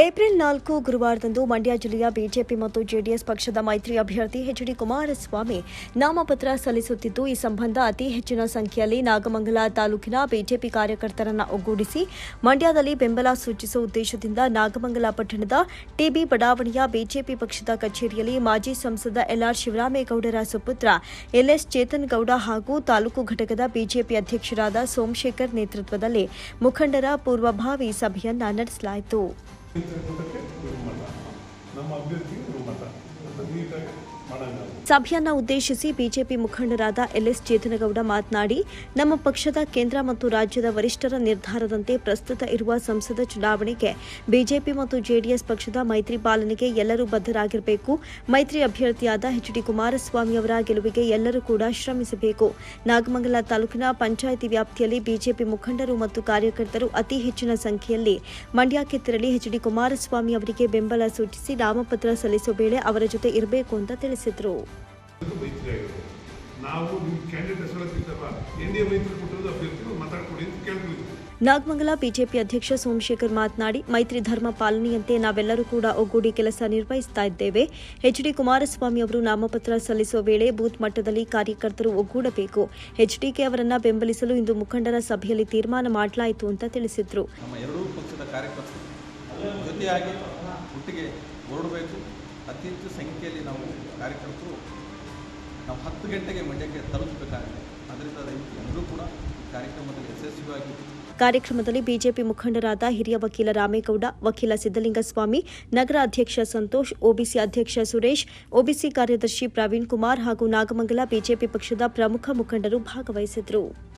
April ನಾಲ್ಕು ಗುರುವಾರದಂದು ಮಂಡ್ಯ ಜಿಲ್ಲೆಯ BJP ಮತ್ತು ಜೆಡಿಎಸ್ ಪಕ್ಷದ ಮೈತ್ರಿ ಅಭ್ಯರ್ಥಿ ಎಚ್ ಡಿ ಕುಮಾರಸ್ವಾಮಿ ನಾಮಪತ್ರ ಸಲ್ಲಿಸುತ್ತಿದ್ದು, ಈ ಸಂಬಂಧ ಅತಿ ಹೆಚ್ಚಿನ ಸಂಖ್ಯೆಯಲ್ಲಿ ನಾಗಮಂಗಲ ತಾಲೂಕಿನ ಬಿಜೆಪಿ ಕಾರ್ಯಕರ್ತರನ್ನು ಒಗ್ಗೂಡಿಸಿ ಮಂಡ್ಯದಲ್ಲಿ ಬೆಂಬಲ ಸೂಚಿಸುವ ಉದ್ದೇಶದಿಂದ ನಾಗಮಂಗಲ ಪಟ್ಟಣದ ಟಿಬಿ ಬಡಾವಣೆಯ ಬಿಜೆಪಿ ಪಕ್ಷದ ಕಚೇರಿಯಲ್ಲಿ ಮಾಜಿ ಸಂಸದ ಎಲ್ಆರ್ ಶಿವರಾಮೇಗೌಡರ ಸುಪುತ್ರ ಎಲ್ಎಸ್ ಚೇತನ್ ಗೌಡ ಹಾಗೂ ತಾಲೂಕು ಘಟಕದ ಬಿಜೆಪಿ ಅಧ್ಯಕ್ಷರಾದ ಸೋಮಶೇಖರ್ ನೇತೃತ್ವದಲ್ಲಿ ಮುಖಂಡರ ಪೂರ್ವಭಾವಿ ಸಭೆಯನ್ನ ನಡೆಸಲಾಯಿತು. Це таке? ಸಭೆಯನ್ನ ಉದ್ದೇಶಿಸಿ ಬಿಜೆಪಿ ಮುಖಂಡರಾದ ಎಲ್ಎಸ್ ಚೇತನಗೌಡ ಮಾತನಾಡಿ, ನಮ್ಮ ಪಕ್ಷದ ಕೇಂದ್ರ ಮತ್ತು ರಾಜ್ಯದ ವರಿಷ್ಠರ ನಿರ್ಧಾರದಂತೆ ಪ್ರಸ್ತುತ ಇರುವ ಸಂಸದ ಚುನಾವಣೆಗೆ ಬಿಜೆಪಿ ಮತ್ತು ಜೆಡಿಎಸ್ ಪಕ್ಷದ ಮೈತ್ರಿ ಪಾಲನೆಗೆ ಎಲ್ಲರೂ ಬದ್ಧರಾಗಿರಬೇಕು. ಮೈತ್ರಿ ಅಭ್ಯರ್ಥಿಯಾದ ಎಚ್ ಡಿ ಕುಮಾರಸ್ವಾಮಿ ಅವರ ಗೆಲುವಿಗೆ ಎಲ್ಲರೂ ಕೂಡ ಶ್ರಮಿಸಬೇಕು. ನಾಗಮಂಗಲ ತಾಲೂಕಿನ ಪಂಚಾಯಿತಿ ವ್ಯಾಪ್ತಿಯಲ್ಲಿ ಬಿಜೆಪಿ ಮುಖಂಡರು ಮತ್ತು ಕಾರ್ಯಕರ್ತರು ಅತಿ ಹೆಚ್ಚಿನ ಸಂಖ್ಯೆಯಲ್ಲಿ ಮಂಡ್ಯಕ್ಕೆ ತೆರಳಿ ಎಚ್ ಡಿ ಕುಮಾರಸ್ವಾಮಿ ಅವರಿಗೆ ಬೆಂಬಲ ಸೂಚಿಸಿ ನಾಮಪತ್ರ ಸಲ್ಲಿಸುವ ವೇಳೆ ಅವರ ಜೊತೆ ಇರಬೇಕು ಅಂತ ತಿಳಿಸಿದರು. ಇದು ಮೈತ್ರಿ ಆಗಿರೋದು. ನಾವು ನಿಮ್ಮ ಕ್ಯಾಂಡಿಡೇಟ್ ಹೆಸರತ್ತಿದ್ದಲ್ಲ ಎನ್ ಡಿ ಎ ಮೈತ್ರಿ ಕೊಟ್ಟಿರೋದು ಅಭ್ಯರ್ಥಿಗಳು ಮಾತಾಡ್ಕೊಡಿ ಅಂತ ಕೇಳ್ತಿದ್ವಿ ನಾಗಮಂಗಲ ಬಿಜೆಪಿ ಅಧ್ಯಕ್ಷ ಸೋಮಶೇಖರ್ ಮಾತನಾಡಿ ಮೈತ್ರಿ ಧರ್ಮ ಪಾಲನೆಯಂತೆ ನಾವೆಲ್ಲರೂ ಕೂಡ ಒಗ್ಗೂಡಿ ಕೆಲಸ ನಿರ್ವಹಿಸ್ತಾ ಇದ್ದೇವೆ. ಎಚ್ಡಿ ಕುಮಾರಸ್ವಾಮಿ ಅವರು ನಾಮಪತ್ರ ಸಲ್ಲಿಸುವ ವೇಳೆ ಬೂತ್ ಮಟ್ಟದಲ್ಲಿ ಕಾರ್ಯಕರ್ತರು ಒಗ್ಗೂಡಬೇಕು. ಎಚ್ಡಿಕೆ ಅವರನ್ನ ಬೆಂಬಲಿಸಲು ಇಂದು ಮುಖಂಡರ ಸಭೆಯಲ್ಲಿ ತೀರ್ಮಾನ ಮಾಡಲಾಯಿತು ಅಂತ ತಿಳಿಸಿದ್ರು. ನಮ್ಮ ಎರಡೂ ಪಕ್ಷದ ಕಾರ್ಯಕರ್ತರು ಜೊತೆಯಾಗಿ ಒಟ್ಟಿಗೆ ಹೊರಡಬೇಕು ಅತಿ ಹೆಚ್ಚು ಸಂಖ್ಯೆಯಲ್ಲಿ ನಾವು ಕಾರ್ಯಕರ್ತರು ನಾವು ಹತ್ತು ಗಂಟೆಗೆ ಮಂಡ್ಯಕ್ಕೆ ತಲುಪಬೇಕಾಗಿದೆ ಅದರಿಂದ ಎಲ್ಲರೂ ಕೂಡ ಕಾರ್ಯಕ್ರಮದಲ್ಲಿ ಯಶಸ್ವಿಯಾಗಿ ಕಾರ್ಯಕ್ರಮದಲ್ಲಿ ಬಿಜೆಪಿ ಮುಖಂಡರಾದ ಹಿರಿಯ ವಕೀಲ ರಾಮೇಗೌಡ, ವಕೀಲ ಸಿದ್ದಲಿಂಗಸ್ವಾಮಿ, ನಗರ ಅಧ್ಯಕ್ಷ ಸಂತೋಷ್, ಒಬಿಸಿ ಅಧ್ಯಕ್ಷ ಸುರೇಶ್, ಒಬಿಸಿ ಕಾರ್ಯದರ್ಶಿ ಪ್ರವೀಣ್ ಕುಮಾರ್ ಹಾಗೂ ನಾಗಮಂಗಲ ಬಿಜೆಪಿ ಪಕ್ಷದ ಪ್ರಮುಖ ಮುಖಂಡರು ಭಾಗವಹಿಸಿದ್ರು